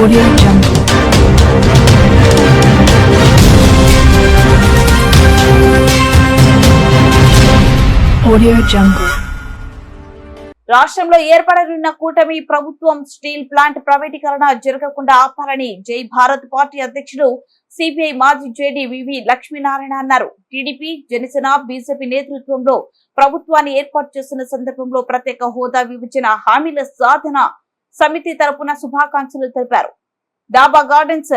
Audio Jungle. Audio Jungle. రాష్ట్రంలో ఏర్పడనున్న కూటమి ప్రభుత్వం స్టీల్ ప్లాంట్ ప్రైవేటీకరణ జరగకుండా ఆపాలని జై భారత్ పార్టీ అధ్యక్షుడు సిపిఐ మాజీ జేడీ వివి లక్ష్మీనారాయణ అన్నారు టీడీపీ జనసేన బీజేపీ నేతృత్వంలో ప్రభుత్వాన్ని ఏర్పాటు చేస్తున్న సందర్భంలో ప్రత్యేక హోదా విభజన హామీల సాధన సమితి తరపున శుభాకాంక్షలు తెలిపారు. డాబా గార్డెన్స్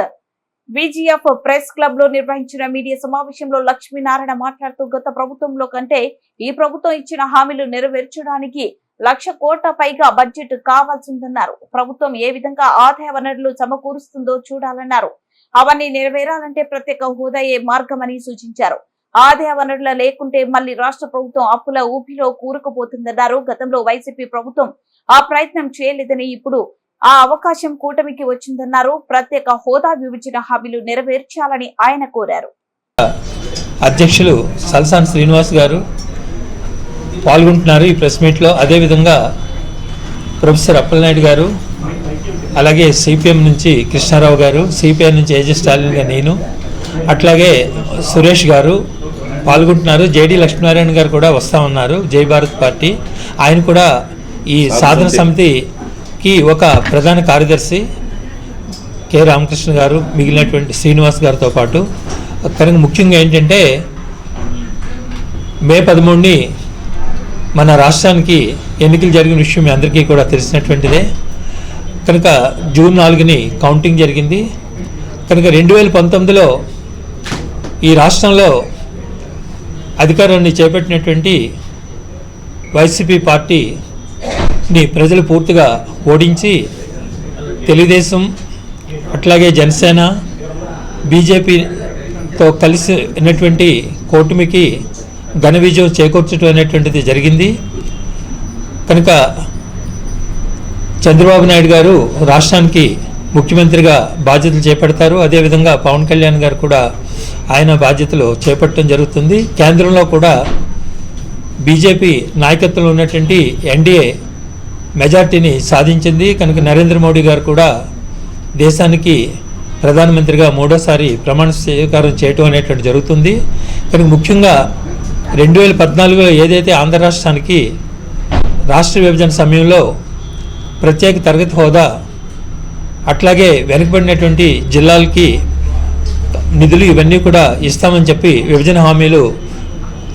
బీజీఎఫ్ ప్రెస్ క్లబ్లో నిర్వహించిన మీడియా సమావేశంలో లక్ష్మీనారాయణ మాట్లాడుతూ గత ప్రభుత్వంలో కంటే ఈ ప్రభుత్వం ఇచ్చిన హామీలు నెరవేర్చడానికి లక్ష కోట్ల పైగా బడ్జెట్ కావాల్సిందన్నారు. ప్రభుత్వం ఏ విధంగా ఆదాయ వనరులు సమకూరుస్తుందో చూడాలన్నారు. అవన్నీ నెరవేరాలంటే ప్రత్యేక హోదాయే మార్గమని సూచించారు. ఆదాయ వనరుల లేకుంటే మళ్ళీ రాష్ట్ర ప్రభుత్వం అప్పుల ఊపిలో కూరుకుపోతుందన్నారు. గతంలో వైసీపీ ప్రభుత్వం ఆ ప్రయత్నం చేయలేదని ఇప్పుడు ఆ అవకాశం కూటమికి వచ్చిందన్నారు. ప్రత్యేక హోదా విభజన హామీలు నెరవేర్చాలని ఆయన కోరారు. అధ్యక్షులు సల్సాన్ శ్రీనివాస్ గారు పాల్గొంటున్నారు ఈ ప్రెస్ మీట్లో. అదేవిధంగా ప్రొఫెసర్ అప్పలనాయుడు గారు అలాగే సిపిఎం నుంచి కృష్ణారావు గారు సిపిఐ నుంచి ఏజెస్ స్టాలిన్ గారు నేను అట్లాగే సురేష్ గారు పాల్గొంటున్నారు. జేడి లక్ష్మీనారాయణ గారు కూడా వస్తూ ఉన్నారు. జై భారత్ పార్టీ. ఆయన కూడా ఈ సాధన సమితికి ఒక ప్రధాన కార్యదర్శి కె. రామకృష్ణ గారు మిగిలినటువంటి శ్రీనివాస్ గారితో పాటు. కనుక ముఖ్యంగా ఏంటంటే మే పదమూడుని మన రాష్ట్రానికి ఎన్నికలు జరిగిన విషయం మీ అందరికీ కూడా తెలిసినటువంటిదే. కనుక జూన్ నాలుగుని కౌంటింగ్ జరిగింది. కనుక రెండు వేల పంతొమ్మిదిలో ఈ రాష్ట్రంలో అధికారాన్ని చేపట్టినటువంటి వైసీపీ ని ప్రజలు పూర్తిగా ఓడించి తెలుగుదేశం అట్లాగే జనసేన బీజేపీతో కలిసి ఉన్నటువంటి కూటమికి ఘన విజయం చేకూర్చడం అనేటువంటిది జరిగింది. కనుక చంద్రబాబు నాయుడు గారు రాష్ట్రానికి ముఖ్యమంత్రిగా బాధ్యతలు చేపడతారు. అదేవిధంగా పవన్ కళ్యాణ్ గారు కూడా ఆయన బాధ్యతలు చేపట్టడం జరుగుతుంది. కేంద్రంలో కూడా బీజేపీ నాయకత్వంలో ఉన్నటువంటి ఎన్డీఏ మెజార్టీని సాధించింది. కనుక నరేంద్ర మోడీ గారు కూడా దేశానికి ప్రధానమంత్రిగా మూడోసారి ప్రమాణ స్వీకారం చేయటం అనేటువంటి జరుగుతుంది. కనుక ముఖ్యంగా రెండు వేల పద్నాలుగులో ఏదైతే ఆంధ్ర రాష్ట్రానికి రాష్ట్ర విభజన సమయంలో ప్రత్యేక తరగతి హోదా అట్లాగే వెనుకబడినటువంటి జిల్లాలకి నిధులు ఇవన్నీ కూడా ఇస్తామని చెప్పి విభజన హామీలు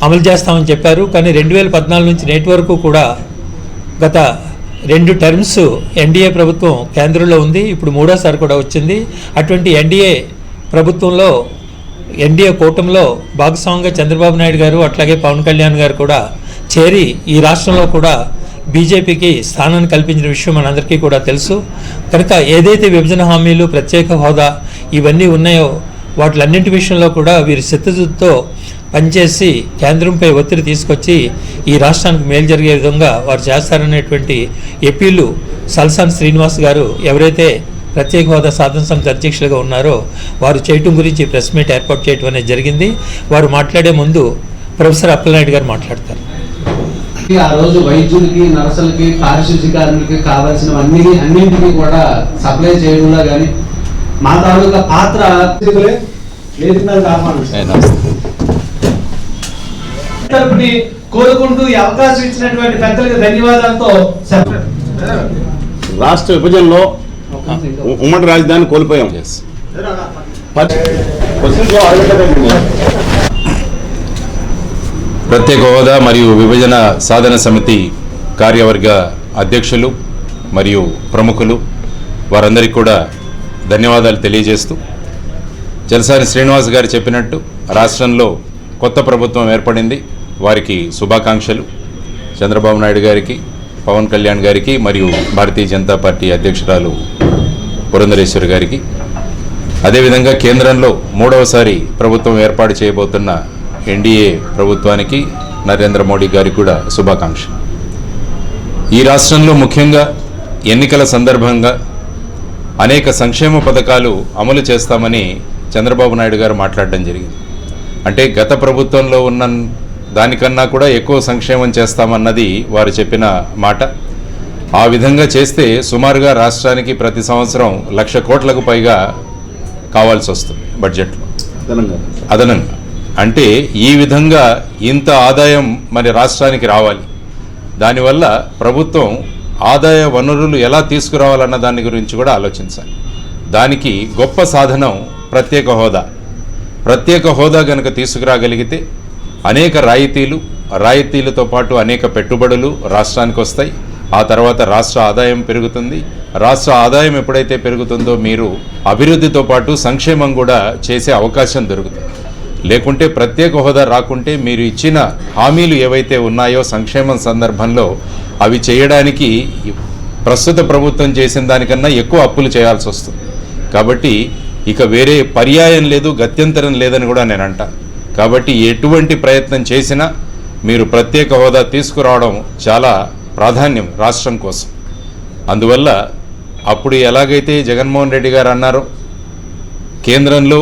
అమలు చేస్తామని చెప్పారు. కానీ రెండు వేల పద్నాలుగు నుంచి నేటి వరకు కూడా గత రెండు టర్మ్స్ ఎన్డీఏ ప్రభుత్వం కేంద్రంలో ఉంది. ఇప్పుడు మూడోసారి కూడా వచ్చింది. అటువంటి ఎన్డీఏ ప్రభుత్వంలో ఎన్డీఏ కూటమిలో భాగస్వామిగా చంద్రబాబు నాయుడు గారు అట్లాగే పవన్ కళ్యాణ్ గారు కూడా చేరి ఈ రాష్ట్రంలో కూడా బీజేపీకి స్థానాన్ని కల్పించిన విషయం మనందరికీ కూడా తెలుసు. కనుక ఏదైతే విభజన హామీలు ప్రత్యేక హోదా ఇవన్నీ ఉన్నాయో వాటిలన్నింటి విషయంలో కూడా వీరి చిత్తశుద్ధితో పనిచేసి కేంద్రంపై ఒత్తిడి తీసుకొచ్చి ఈ రాష్ట్రానికి మేలు జరిగే విధంగా వారు చేస్తారనేటువంటి ఎపీలు సల్సాన్ శ్రీనివాస్ గారు ఎవరైతే ప్రత్యేక హోదా సాధన సమితి అధ్యక్షులుగా ఉన్నారో వారు చేయటం గురించి ప్రెస్ మీట్ ఏర్పాటు చేయటం అనేది జరిగింది. వారు మాట్లాడే ముందు ప్రొఫెసర్ అప్పలనాయుడు గారు మాట్లాడతారు. ఆ రోజు వైద్యులకి నర్సులకి పారిశుద్ధ్య కార్మికులకి కావాల్సినవన్నీ అన్నింటినీ కూడా సప్లై చేయడంలో కానీ మా తాలూకా పాత్ర. తరపుని కోరుకుంటూ ఈ అవకాశం ఇచ్చినటువంటి పెద్దలకు ధన్యవాదాలతో రాష్ట్ర విభజనలో ఉమ్మడి రాజధాని కోల్పోయాం. ప్రత్యేక హోదా మరియు విభజన సాధన సమితి కార్యవర్గ అధ్యక్షులు మరియు ప్రముఖులు వారందరికీ కూడా ధన్యవాదాలు తెలియజేస్తూ జలసాని శ్రీనివాస్ గారు చెప్పినట్టు రాష్ట్రంలో కొత్త ప్రభుత్వం ఏర్పడింది. వారికి శుభాకాంక్షలు. చంద్రబాబు నాయుడు గారికి పవన్ కళ్యాణ్ గారికి మరియు భారతీయ జనతా పార్టీ అధ్యక్షురాలు పురంధరేశ్వరి గారికి. అదేవిధంగా కేంద్రంలో మూడవసారి ప్రభుత్వం ఏర్పాటు చేయబోతున్న ఎన్డీఏ ప్రభుత్వానికి నరేంద్ర మోడీ గారికి కూడా శుభాకాంక్షలు. ఈ రాష్ట్రంలో ముఖ్యంగా ఎన్నికల సందర్భంగా అనేక సంక్షేమ పథకాలు అమలు చేస్తామని చంద్రబాబు నాయుడు గారు మాట్లాడడం జరిగింది. అంటే గత ప్రభుత్వంలో ఉన్న దానికన్నా కూడా ఎక్కువ సంక్షేమం చేస్తామన్నది వారు చెప్పిన మాట. ఆ విధంగా చేస్తే సుమారుగా రాష్ట్రానికి ప్రతి సంవత్సరం లక్ష కోట్లకు పైగా కావాల్సి వస్తుంది బడ్జెట్లో. అదనంగా. అంటే ఈ విధంగా ఇంత ఆదాయం మరి రాష్ట్రానికి రావాలి. దానివల్ల ప్రభుత్వం ఆదాయ వనరులు ఎలా తీసుకురావాలన్న దాని గురించి కూడా ఆలోచించాలి. దానికి గొప్ప సాధనం ప్రత్యేక హోదా. ప్రత్యేక హోదా కనుక తీసుకురాగలిగితే అనేక రాయితీలు రాయితీలతో పాటు అనేక పెట్టుబడులు రాష్ట్రానికి వస్తాయి. ఆ తర్వాత రాష్ట్ర ఆదాయం పెరుగుతుంది. రాష్ట్ర ఆదాయం ఎప్పుడైతే పెరుగుతుందో మీరు అభివృద్ధితో పాటు సంక్షేమం కూడా చేసే అవకాశం దొరుకుతుంది. లేకుంటే ప్రత్యేక హోదా రాకుంటే మీరు ఇచ్చిన హామీలు ఏవైతే ఉన్నాయో సంక్షేమం సందర్భంలో అవి చేయడానికి ప్రస్తుత ప్రభుత్వం చేసిన దానికన్నా ఎక్కువ అప్పులు చేయాల్సి వస్తుంది. కాబట్టి ఇక వేరే పర్యాయం లేదు గత్యంతరం లేదని కూడా నేను అంటా కాబట్టి ఎటువంటి ప్రయత్నం చేసినా మీరు ప్రత్యేక హోదా తీసుకురావడం చాలా ప్రాధాన్యం రాష్ట్రం కోసం. అందువల్ల అప్పుడు ఎలాగైతే జగన్మోహన్ రెడ్డి గారు అన్నారో కేంద్రంలో